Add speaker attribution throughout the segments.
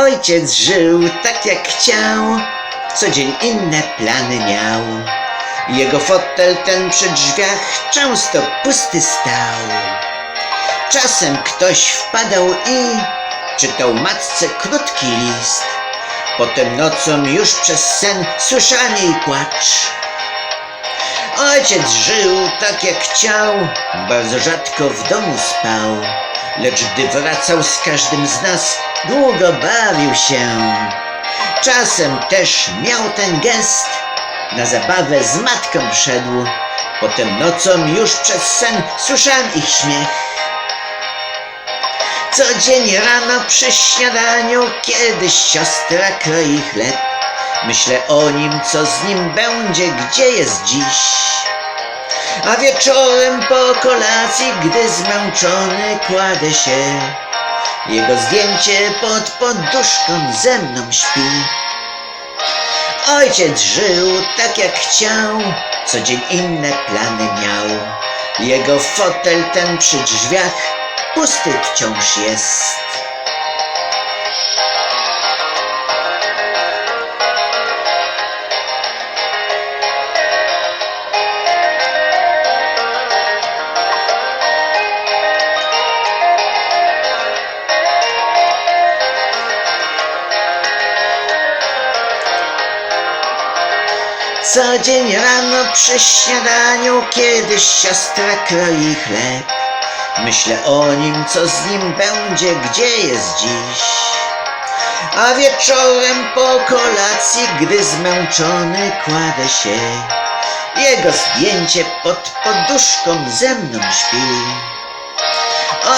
Speaker 1: Ojciec żył tak jak chciał, co dzień inne plany miał. Jego fotel ten przy drzwiach często pusty stał. Czasem ktoś wpadał i czytał matce krótki list. Potem nocą już przez sen słyszałem jej płacz. Ojciec żył tak jak chciał, bardzo rzadko w domu spał, lecz gdy wracał z każdym z nas, długo bawił się. Czasem też miał ten gest, na zabawę z matką szedł, potem nocą już przez sen słyszałem ich śmiech. Co dzień rano przy śniadaniu, kiedy siostra kroi chleb, myślę o nim, co z nim będzie, gdzie jest dziś. A wieczorem po kolacji, gdy zmęczony kładę się, jego zdjęcie pod poduszką ze mną śpi. Ojciec żył tak jak chciał, co dzień inne plany miał. Jego fotel ten przy drzwiach pusty wciąż jest. Co dzień rano przy śniadaniu, kiedy siostra kroi chleb. Myślę o nim, co z nim będzie, gdzie jest dziś. A wieczorem po kolacji, gdy zmęczony kładę się, jego zdjęcie pod poduszką ze mną śpi.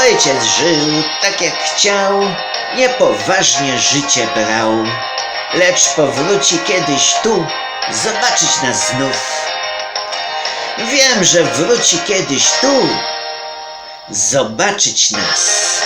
Speaker 1: Ojciec żył tak jak chciał, niepoważnie życie brał, lecz powróci kiedyś tu, zobaczyć nas znów. Wiem, że wróci kiedyś tu, zobaczyć nas.